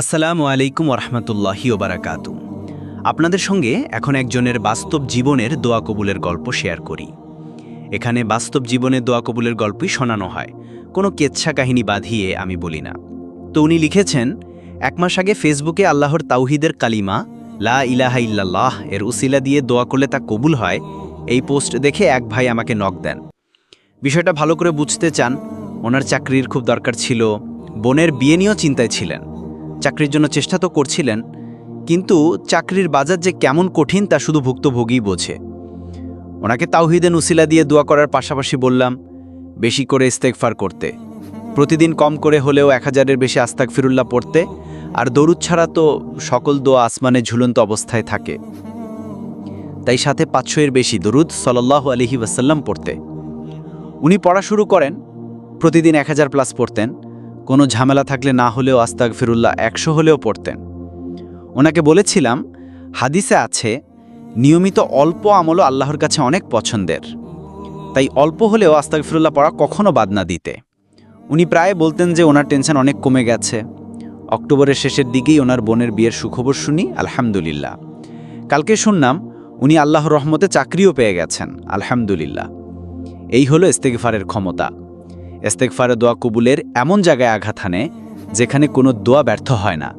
আসসালামু আলাইকুম ওরহমতুল্লাহি ওবারাকাতু। আপনাদের সঙ্গে এখন একজনের বাস্তব জীবনের দোয়া কবুলের গল্প শেয়ার করি। এখানে বাস্তব জীবনের দোয়া কবুলের গল্পই শোনানো হয়। কোনো কেচ্ছা কাহিনী বাঁধিয়ে আমি বলি না। তো উনি লিখেছেন, এক মাস আগে ফেসবুকে আল্লাহর তাউহিদের কালিমা, লা ইলাহা ইল্লাল্লাহ, এর উসিলা দিয়ে দোয়া করলে তা কবুল হয়, এই পোস্ট দেখে এক ভাই আমাকে নক দেন। বিষয়টা ভালো করে বুঝতে চান, ওনার চাকরির খুব দরকার ছিল, বোনের বিয়ে নিয়েও চিন্তায় ছিলেন। চাকরির জন্য চেষ্টা তো করছিলেন, কিন্তু চাকরির বাজার যে কেমন কঠিন তা শুধু ভুক্তভোগী বোঝে। ওনাকে তাওহিদে নুসিলা দিয়ে দোয়া করার পাশাপাশি বললাম, বেশি করে ইস্তেকফার করতে। প্রতিদিন কম করে হলেও এক হাজারের বেশি আস্তাক ফিরুল্লাহ পড়তে, আর দরুদ ছাড়া তো সকল দোয়া আসমানে ঝুলন্ত অবস্থায় থাকে। তাই সাথে পাঁচশোয়ের বেশি দরুদ সল্লাহ আলহি ওয়াসাল্লাম পড়তে। উনি পড়া শুরু করেন, প্রতিদিন এক হাজার প্লাস পড়তেন কোনো ঝামেলা থাকলে না হলেও আস্তাক ফিরুল্লাহ একশো হলেও পড়তেন। ওনাকে বলেছিলাম, হাদিসে আছে, নিয়মিত অল্প আমলও আল্লাহর কাছে অনেক পছন্দের। তাই অল্প হলেও আস্তাক ফিরুল্লাহ পড়া কখনো বাদ না দিতে। উনি প্রায় বলতেন যে ওনার টেনশন অনেক কমে গেছে। অক্টোবরের শেষের দিকেই ওনার বোনের বিয়ের সুখবর শুনি, আলহামদুলিল্লাহ। কালকে শুনলাম, উনি আল্লাহর রহমতে চাকরিও পেয়ে গেছেন, আলহামদুলিল্লাহ। এই হলো ইস্তেগফারের ক্ষমতা। ইস্তেগফারে দোয়া কবুলের এমন জায়গায় আঘাত হানে, যেখানে কোনো দোয়া ব্যর্থ হয় না।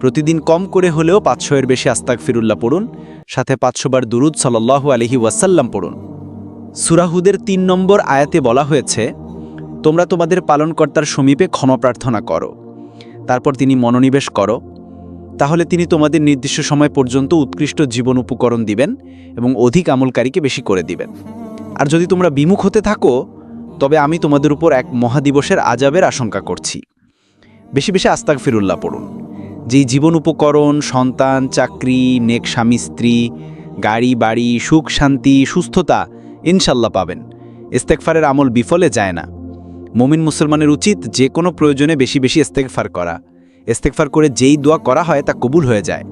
প্রতিদিন কম করে হলেও পাঁচশো এর বেশি আস্তাক ফিরুল্লাহ পড়ুন, সাথে পাঁচশো বার দুরুদ সাল্লাহু আলহি ওয়াসাল্লাম পড়ুন। সুরাহুদের তিন নম্বর আয়াতে বলা হয়েছে, তোমরা তোমাদের পালনকর্তার সমীপে ক্ষমা প্রার্থনা করো। তারপর তিনি মনোনিবেশ করো। তাহলে তিনি তোমাদের নির্দিষ্ট সময় পর্যন্ত উৎকৃষ্ট জীবন উপকরণ দিবেন এবং অধিক আমলকারীকে বেশি করে দিবেন। আর যদি তোমরা বিমুখ হতে থাকো তবে আমি তোমাদের উপর এক মহাদিবসের আজাবের আশঙ্কা করছি। বেশি বেশি আস্তাক ফিরুল্লাহ পড়ুন। যেই জীবন উপকরণ, সন্তান, চাকরি, নেক স্বামী, স্ত্রী, গাড়ি, বাড়ি, সুখ, শান্তি, সুস্থতা, ইনশাল্লাহ পাবেন। ইস্তেকফারের আমল বিফলে যায় না। মমিন মুসলমানের উচিত যে কোনো প্রয়োজনে বেশি বেশি ইস্তেকফার করা। ইস্তেকফার করে যেই দোয়া করা হয় তা কবুল হয়ে যায়।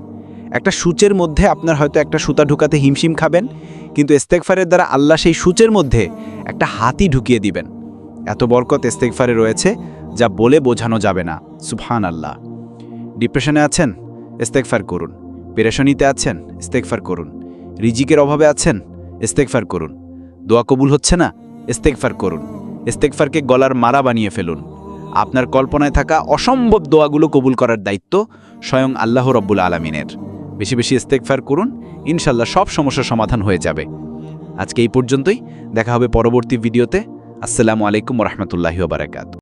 একটা সূচের মধ্যে আপনার হয়তো একটা সুতা ঢুকাতে হিমশিম খাবেন, কিন্তু ইস্তেকফারের দ্বারা আল্লাহ সেই সূচের মধ্যে একটা হাতি ঢুকিয়ে দিবেন। এত বরকত ইস্তেকফারে রয়েছে যা বলে বোঝানো যাবে না। সুফহান আল্লাহ ডিপ্রেশনে আছেন? ইস্তেকফার করুন। পেরেশনিতে আছেন? ইস্তেকফার করুন। রিজিকের অভাবে আছেন? ইস্তেকফার করুন। দোয়া কবুল হচ্ছে না? ইস্তেকফার করুন। ইস্তেকফারকে গলার মারা বানিয়ে ফেলুন। আপনার কল্পনায় থাকা অসম্ভব দোয়াগুলো কবুল করার দায়িত্ব স্বয়ং আল্লাহ রব্বুল আলমিনের। বেশি বেশি ইস্তেকফার করুন, ইনশাল্লাহ সব সমস্যার সমাধান হয়ে যাবে। আজকে এই পর্যন্তই, দেখা হবে পরবর্তী ভিডিওতে। আসসালামু আলাইকুম রহমতুল্লাহি বারাকাত